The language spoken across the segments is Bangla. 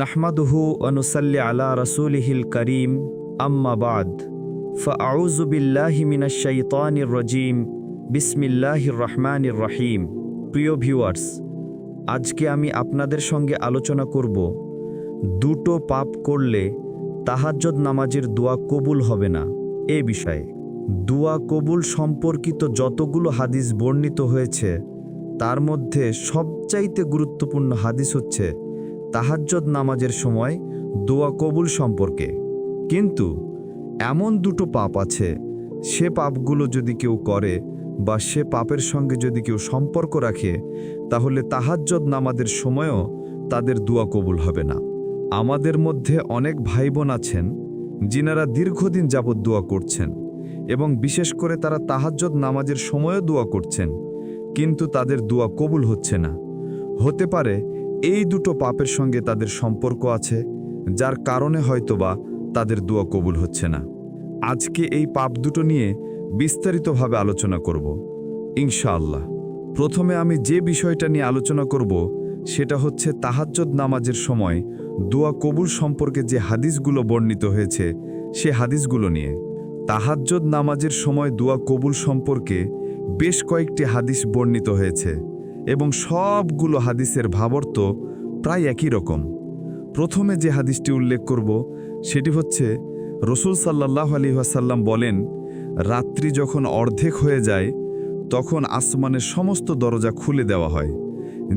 নাহমাদুহু অনুসাল্লি আলা রসুলিহিল করিম আম্মাবাদ ফআউযু বিল্লাহি মিনাশ শাইতানির রাজিম। বিসমিল্লাহির রহমানির রহিম। প্রিয় ভিউয়ার্স, আজকে আমি আপনাদের সঙ্গে আলোচনা করব, দুটো পাপ করলে তাহাজ্জদ নামাজের দোয়া কবুল হবে না। এ বিষয়ে, দোয়া কবুল সম্পর্কিত যতগুলো হাদিস বর্ণিত হয়েছে, তার মধ্যে সবচাইতে গুরুত্বপূর্ণ হাদিস হচ্ছে তাহাজ্জদ নামাজের সময় দোয়া কবুল সম্পর্কে। কিন্তু এমন দুটো পাপ আছে, সে পাপগুলো যদি কেউ করে বা সে পাপের সঙ্গে যদি কেউ সম্পর্ক রাখে, তাহলে তাহাজ্জদ নামাজের সময়ও তাদের দোয়া কবুল হবে না। আমাদের মধ্যে অনেক ভাই বোন আছেন, যিনারা দীর্ঘদিন যাবৎ দোয়া করছেন এবং বিশেষ করে তারা তাহাজ্জদ নামাজের সময়ও দোয়া করছেন, কিন্তু তাদের দোয়া কবুল হচ্ছে না। হতে পারে এই দুটো পাপের সঙ্গে তাদের সম্পর্ক আছে, যার কারণে হয়তোবা তাদের দোয়া কবুল হচ্ছে না। আজকে এই পাপ দুটো নিয়ে বিস্তারিতভাবে আলোচনা করব। ইনশাআল্লাহ। প্রথমে আমি যে বিষয়টা নিয়ে আলোচনা করব, সেটা হচ্ছে তাহাজ্জদ নামাজের সময় দোয়া কবুল সম্পর্কে যে হাদিসগুলো বর্ণিত হয়েছে, সে হাদিসগুলো নিয়ে। তাহাজ্জদ নামাজের সময় দোয়া কবুল সম্পর্কে বেশ কয়েকটি হাদিস বর্ণিত হয়েছে। এবং সবগুলো হাদিসের ভাবার্থ প্রায় একই রকম। প্রথমে যে হাদিসটি উল্লেখ করব, সেটি হচ্ছে, রসুল সাল্লাহ আলী ওয়াসাল্লাম বলেন, রাত্রি যখন অর্ধেক হয়ে যায়, তখন আসমানের সমস্ত দরজা খুলে দেওয়া হয়।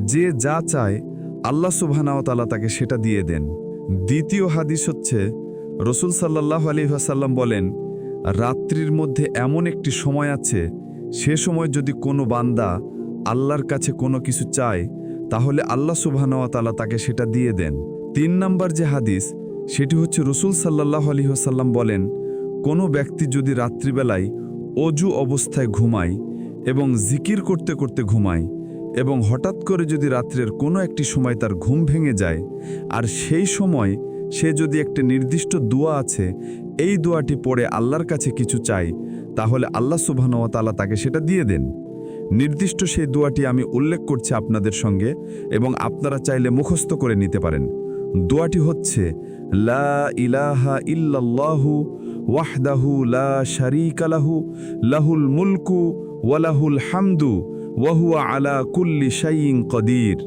যে যা চায়, আল্লাহ সুবহানাওতালা তাকে সেটা দিয়ে দেন। দ্বিতীয় হাদিস হচ্ছে, রসুল সাল্লাহ আলী ওয়াসাল্লাম বলেন, রাত্রির মধ্যে এমন একটি সময় আছে, সে সময় যদি কোনো বান্দা আল্লাহর কাছে কোনো কিছু চায়, তাহলে আল্লাহ সুবহানাওয়াতালা তাকে সেটা দিয়ে দেন। তিন নম্বর যে হাদিস, সেটি হচ্ছে রসুল সাল্লাহ আলী ওসাল্লাম বলেন, কোনো ব্যক্তি যদি রাত্রিবেলায় অজু অবস্থায় ঘুমায় এবং জিকির করতে করতে ঘুমায় এবং হঠাৎ করে যদি রাত্রের কোনো একটি সময় তার ঘুম ভেঙে যায়, আর সেই সময় সে যদি একটা নির্দিষ্ট দোয়া আছে, এই দোয়াটি পড়ে আল্লাহর কাছে কিছু চাই তাহলে আল্লাহ সুবাহনতালা তাকে সেটা দিয়ে দেন। নির্দিষ্ট সেই দোয়াটি আমি উল্লেখ করছি আপনাদের সঙ্গে এবং আপনারা চাইলে মুখস্থ করে নিতে পারেন। দোয়াটি হচ্ছে, লা ইলাহা ইল্লাল্লাহু লা লাহু, লাহুল মুলকু ওয়ালাহুল হামদু ওয়াহুয়া আলা কুল্লি কদির।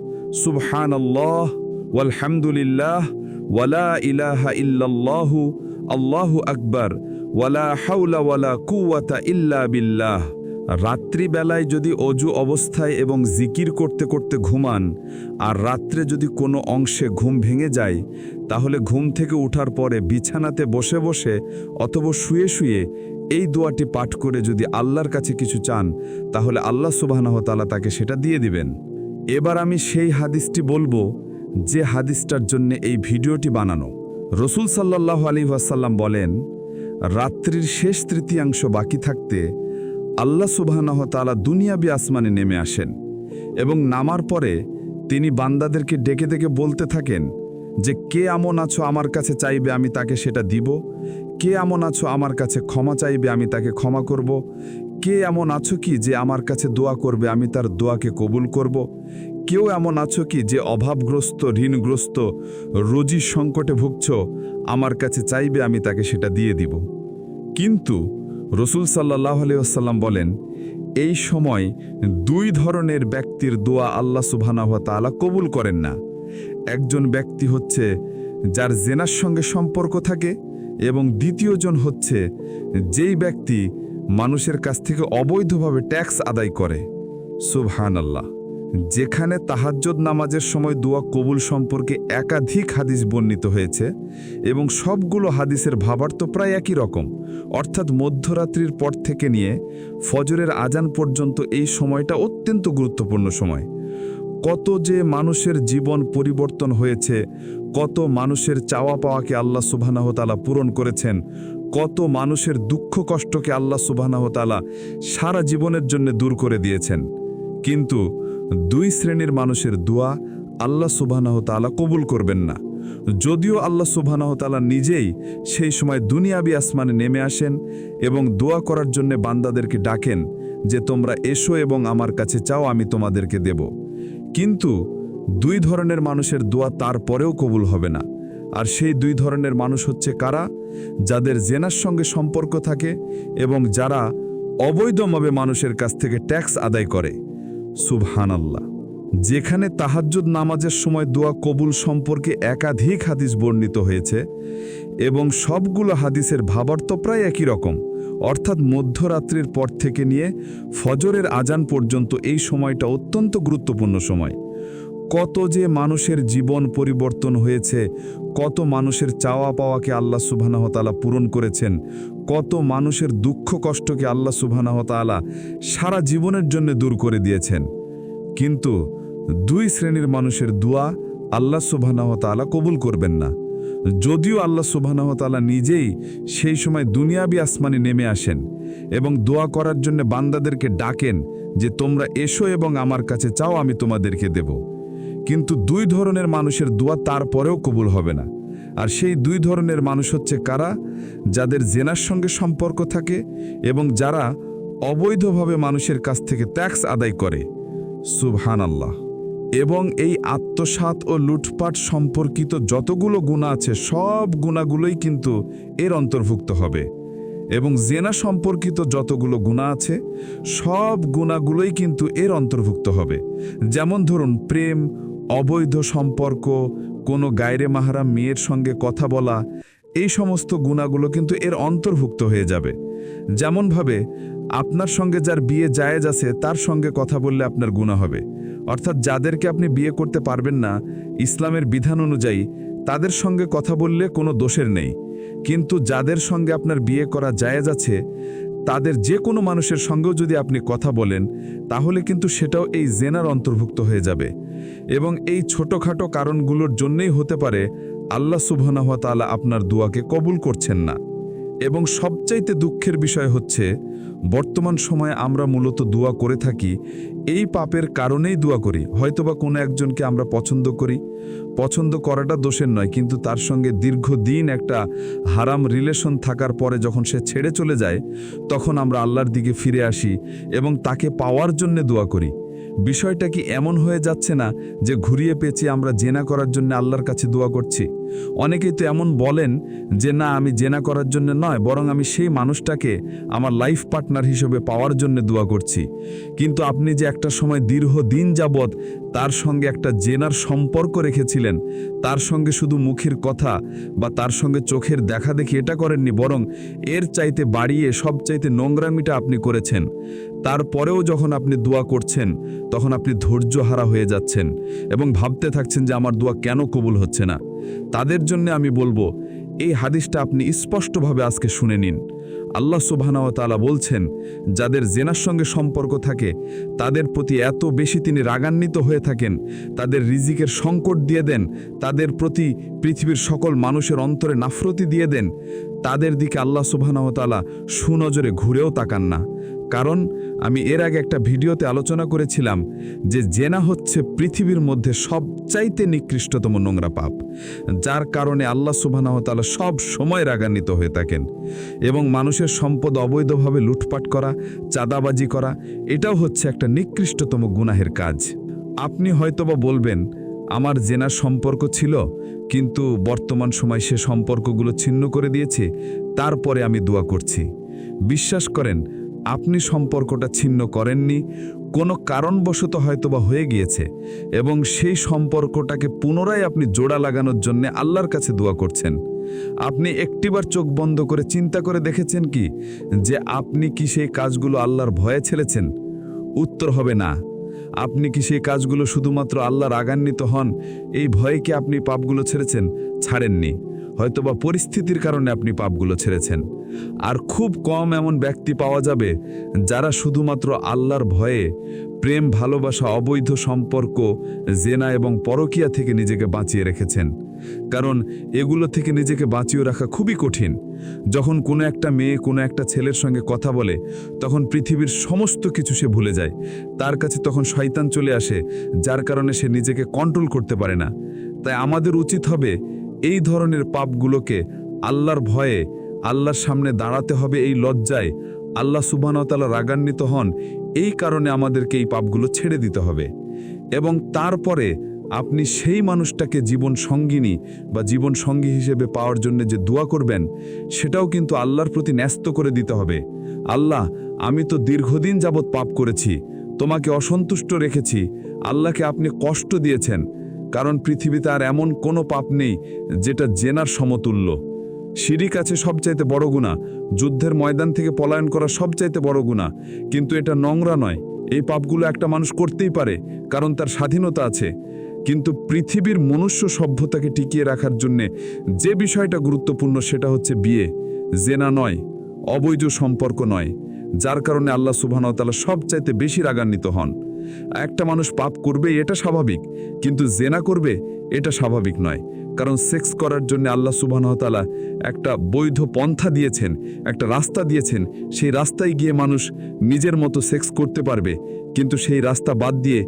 ওয়ালা ইলাহা ইল্লাল্লাহু আল্লাহু আকবার ওয়ালা হাওলা ওয়ালা কুওয়াতা ইল্লা বিল্লাহ। রাত্রিবেলায় যদি অজু অবস্থায় এবং জিকির করতে করতে ঘুমান, আর রাত্রে যদি কোনো অংশে ঘুম ভেঙে যায়, তাহলে ঘুম থেকে ওঠার পরে বিছানাতে বসে বসে অথবা শুয়ে শুয়ে এই দোয়াটি পাঠ করে যদি আল্লাহর কাছে কিছু চান, তাহলে আল্লাহ সুবাহতালা তাকে সেটা দিয়ে দিবেন। এবার আমি সেই হাদিসটি বলব, যে হাদিসটার জন্য এই ভিডিওটি বানানো। রসুল সাল্লাহ আলী ওয়াসাল্লাম বলেন, রাত্রির শেষ তৃতীয়াংশ বাকি থাকতে আল্লাহ সুবাহনহ তালা দুনিয়াবি আসমানে নেমে আসেন এবং নামার পরে তিনি বান্দাদেরকে ডেকে ডেকে বলতে থাকেন যে, কে এমন আছো আমার কাছে চাইবে আমি তাকে সেটা দিব? কে এমন আছো আমার কাছে ক্ষমা চাইবে আমি তাকে ক্ষমা করব? কে এমন আছো কি যে আমার কাছে দোয়া করবে আমি তার দোয়াকে কবুল করব? কেউ এমন আছো কি যে অভাবগ্রস্ত, ঋণগ্রস্ত রোজি সংকটে ভুগছ? আমার কাছে চাইবে আমি তাকে সেটা দিয়ে দিব। কিন্তু রসুল সাল্লাহ আলিয়াল্লাম বলেন, এই সময় দুই ধরনের ব্যক্তির দোয়া আল্লাহ সুবহানাহ তালা কবুল করেন না। একজন ব্যক্তি হচ্ছে যার জেনার সঙ্গে সম্পর্ক থাকে এবং দ্বিতীয়জন হচ্ছে যেই ব্যক্তি মানুষের কাছ থেকে অবৈধভাবে ট্যাক্স আদায় করে। সুবহান আল্লাহ যেখানে তাহাজ্জদ নামাজের সময় দোয়া কবুল সম্পর্কে একাধিক হাদিস বর্ণিত হয়েছে এবং সবগুলো হাদিসের ভাবার্থ প্রায় একই রকম। অর্থাৎ মধ্যরাত্রির পর থেকে নিয়ে ফজরের আজান পর্যন্ত এই সময়টা অত্যন্ত গুরুত্বপূর্ণ সময়। কত যে মানুষের জীবন পরিবর্তন হয়েছে, কত মানুষের চাওয়া পাওয়াকে আল্লাহ সুবাহতালা পূরণ করেছেন, কত মানুষের দুঃখ কষ্টকে আল্লাহ সুবাহতালা সারা জীবনের জন্য দূর করে দিয়েছেন। কিন্তু দুই শ্রেণির মানুষের দোয়া আল্লাহ সুবাহ তালা কবুল করবেন না। যদিও আল্লাহ সুবাহ তালা নিজেই সেই সময় দুনিয়াবি আসমানে নেমে আসেন এবং দোয়া করার জন্য বান্দাদেরকে ডাকেন যে, তোমরা এসো এবং আমার কাছে চাও, আমি তোমাদেরকে দেব। কিন্তু দুই ধরনের মানুষের দোয়া তারপরেও কবুল হবে না। আর সেই দুই ধরনের মানুষ হচ্ছে কারা? যাদের জেনার সঙ্গে সম্পর্ক থাকে এবং যারা অবৈধভাবে মানুষের কাছ থেকে ট্যাক্স আদায় করে। সুবহানাল্লাহ। যেখানে তাহাজ্জুদ নামাজের সময় দোয়া কবুল সম্পর্কে একাধিক হাদিস বর্ণিত হয়েছে এবং সবগুলো হাদিসের ভাবার্থ প্রায় একই রকম। অর্থাৎ মধ্যরাত্রির পর থেকে নিয়ে ফজরের আজান পর্যন্ত এই সময়টা অত্যন্ত গুরুত্বপূর্ণ সময়। কত যে মানুষের জীবন পরিবর্তন হয়েছে, কত মানুষের চাওয়া পাওয়াকে আল্লাহ সুবহানাহতালা পূরণ করেছেন কত মানুষের দুঃখ কষ্টকে আল্লাহ সুবহানাহতালা সারা জীবনের জন্য দূর করে দিয়েছেন। কিন্তু দুই শ্রেণির মানুষের দোয়া আল্লাহ সুবহানাহতালা কবুল করবেন না। যদিও আল্লাহ সুবহানাহতালা নিজেই সেই সময় দুনিয়াবি আসমানে নেমে আসেন এবং দোয়া করার জন্য বান্দাদেরকে ডাকেন যে, তোমরা এসো এবং আমার কাছে চাও, আমি তোমাদেরকে দেব। কিন্তু দুই ধরনের মানুষের দোয়া তারপরেও কবুল হবে না। আর সেই দুই ধরনের মানুষ হচ্ছে কারা? যাদের জেনার সঙ্গে সম্পর্ক থাকে এবং যারা অবৈধভাবে মানুষের কাছ থেকে ট্যাক্স আদায় করে। সুবহান আল্লাহ এবং এই আত্মসাত ও লুটপাট সম্পর্কিত যতগুলো গুণা আছে, সব গুণাগুলোই কিন্তু এর অন্তর্ভুক্ত হবে। এবং জেনা সম্পর্কিত যতগুলো গুণা আছে, সব গুণাগুলোই কিন্তু এর অন্তর্ভুক্ত হবে। যেমন ধরুন, প্রেম, অবৈধ সম্পর্ক, কোনো গায়রে মাহারা মেয়ের সঙ্গে কথা বলা এই সমস্ত গুণাগুলো কিন্তু এর অন্তর্ভুক্ত হয়ে যাবে। যেমনভাবে আপনার সঙ্গে যার বিয়ে জায়েজ আছে, তার সঙ্গে কথা বললে আপনার গুণা হবে। অর্থাৎ যাদেরকে আপনি বিয়ে করতে পারবেন না, ইসলামের বিধান অনুযায়ী তাদের সঙ্গে কথা বললে কোনো দোষের নেই। কিন্তু যাদের সঙ্গে আপনার বিয়ে করা জায়েজ আছে, তাদের যে কোনো মানুষের সঙ্গেও যদি আপনি কথা বলেন, তাহলে কিন্তু সেটাও এই জেনার অন্তর্ভুক্ত হয়ে যাবে। এবং এই ছোটোখাটো কারণগুলোর জন্যই হতে পারে আল্লাহ সুবহানাহতালা আপনার দুয়াকে কবুল করছেন না। এবং সবচাইতে দুঃখের বিষয় হচ্ছে, বর্তমান সময়ে আমরা মূলত দোয়া করে থাকি, এই পাপের কারণেই দোয়া করি। হয়তোবা কোনো একজনকে আমরা পছন্দ করি, পছন্দ করাটা দোষের নয়, কিন্তু তার সঙ্গে দীর্ঘদিন একটা হারাম রিলেশন থাকার পরে যখন সে ছেড়ে চলে যায়, তখন আমরা আল্লাহর দিকে ফিরে আসি এবং তাকে পাওয়ার জন্য দোয়া করি। বিষয়টা কি এমন হয়ে যাচ্ছে না যে ঘুরিয়ে পেঁচিয়ে আমরা জেনা করার জন্য আল্লাহর কাছে দোয়া করছি? অনেকেই তো এমন বলেন যে, না, আমি জেনা করার জন্য নয়, বরং আমি সেই মানুষটাকে আমার লাইফ পার্টনার হিসেবে পাওয়ার জন্য দোয়া করছি। কিন্তু আপনি যে একটা সময় দীর্ঘ দিন যাবৎ তার সঙ্গে একটা জেনার সম্পর্ক রেখেছিলেন, তার সঙ্গে শুধু মুখের কথা বা তার সঙ্গে চোখের দেখা দেখি এটা করেননি, বরং এর চাইতে বাড়িয়ে সব চাইতে নোংরামিটা আপনি করেছেন। তারপরেও যখন আপনি দোয়া করছেন, তখন আপনি ধৈর্য হারা হয়ে যাচ্ছেন এবং ভাবতে থাকছেন যে, আমার দোয়া কেন কবুল হচ্ছে না? তাদের জন্য আমি বলব, এই হাদিসটা আপনি স্পষ্টভাবে আজকে শুনে নিন। আল্লাহ সুবহানাহু তাআলা বলছেন, যাদের জেনার সঙ্গে সম্পর্ক থাকে, তাদের প্রতি এত বেশি তিনি রাগান্বিত হয়ে থাকেন, তাদের রিজিকের সংকট দিয়ে দেন, তাদের প্রতি পৃথিবীর সকল মানুষের অন্তরে নাফরতি দিয়ে দেন, তাদের দিকে আল্লাহ সুবহানাহু তাআলা সুনজরে ঘুরেও তাকান না। কারণ আমি এর আগে একটা ভিডিওতে আলোচনা করেছিলাম যে জেনা হচ্ছে পৃথিবীর মধ্যে সবচাইতে নিকৃষ্টতম নোংরা পাপ, যার কারণে আল্লাহ সুবহানাহতালা সব সময় রাগান্বিত হয়ে থাকেন এবং মানুষের সম্পদ অবৈধভাবে লুটপাট করা, চাঁদাবাজি করা, এটাও হচ্ছে একটা নিকৃষ্টতম গুনাহের কাজ। আপনি হয়তোবা বলবেন, আমার জেনার সম্পর্ক ছিল, কিন্তু বর্তমান সময় সে সম্পর্কগুলো ছিন্ন করে দিয়েছে, তারপরে আমি দোয়া করছি। বিশ্বাস করেন আপনি সম্পর্কটা ছিন্ন করেননি, কোনো কারণবশত হয়তোবা হয়ে গিয়েছে এবং সেই সম্পর্কটাকে পুনরায় আপনি জোড়া লাগানোর জন্য আল্লাহর কাছে দোয়া করছেন। আপনি একটিবার চোখ বন্ধ করে চিন্তা করে দেখেছেন কি যে আপনি কি সেই কাজগুলো আল্লাহর ভয়ে ছেড়েছেন? উত্তর হবে না। আপনি কি সেই কাজগুলো শুধুমাত্র আল্লাহর রাগান্বিত হন? এই ভয়ে কি আপনি পাপগুলো ছেড়েছেন? ছাড়েননি। হয়তোবা পরিস্থিতির কারণে আপনি পাপগুলো ছেড়েছেন। আর খুব কম এমন ব্যক্তি পাওয়া যাবে যারা শুধুমাত্র আল্লাহর ভয়ে প্রেম, ভালোবাসা, অবৈধ সম্পর্ক, জেনা এবং পরকিয়া থেকে নিজেকে বাঁচিয়ে রেখেছেন। কারণ এগুলো থেকে নিজেকে বাঁচিয়ে রাখা খুবই কঠিন। যখন কোনো একটা মেয়ে কোনো একটা ছেলের সঙ্গে কথা বলে, তখন পৃথিবীর সমস্ত কিছু সে ভুলে যায়। তার কাছে তখন শয়তান চলে আসে, যার কারণে সে নিজেকে কন্ট্রোল করতে পারে না। তাই আমাদের উচিত হবে এই ধরনের পাপগুলোকে আল্লাহর ভয়ে আল্লাহর সামনে দাঁড়াতে হবে এই লজ্জায় আল্লাহ সুবাহতালা রাগান্বিত হন। এই কারণে আমাদেরকে এই পাপগুলো ছেড়ে দিতে হবে। এবং তারপরে আপনি সেই মানুষটাকে জীবন সঙ্গিনী বা জীবন সঙ্গী হিসেবে পাওয়ার জন্য যে দোয়া করবেন, সেটাও কিন্তু আল্লাহর প্রতি ন্যস্ত করে দিতে হবে। আল্লাহ, আমি তো দীর্ঘদিন যাবৎ পাপ করেছি, তোমাকে অসন্তুষ্ট রেখেছি, আল্লাহকে আপনি কষ্ট দিয়েছেন কারণ পৃথিবীতে আর এমন কোনো পাপ নেই যেটা জেনার সমতুল্য। শিরিক আছে সবচাইতে বড় গুণা, যুদ্ধের ময়দান থেকে পলায়ন করা সবচাইতে বড় গুণা। কিন্তু এটা নোংরা নয়, এই পাপগুলো একটা মানুষ করতেই পারে, কারণ তার স্বাধীনতা আছে। কিন্তু পৃথিবীর মনুষ্য সভ্যতাকে টিকিয়ে রাখার জন্যে যে বিষয়টা গুরুত্বপূর্ণ সেটা হচ্ছে বিয়ে। জেনা নয়, অবৈধ সম্পর্ক নয়, যার কারণে আল্লাহ সুবহানাহু সবচাইতে বেশি রাগান্বিত হন। একটা মানুষ পাপ করবে, এটা স্বাভাবিক। কিন্তু জেনা করবে, এটা স্বাভাবিক নয়। কারণ সেক্স করার জন্য আল্লাহ সুবাহতালা একটা বৈধ পন্থা দিয়েছেন, একটা রাস্তা দিয়েছেন। সেই রাস্তায় গিয়ে মানুষ নিজের মতো সেক্স করতে পারবে। কিন্তু সেই রাস্তা বাদ দিয়ে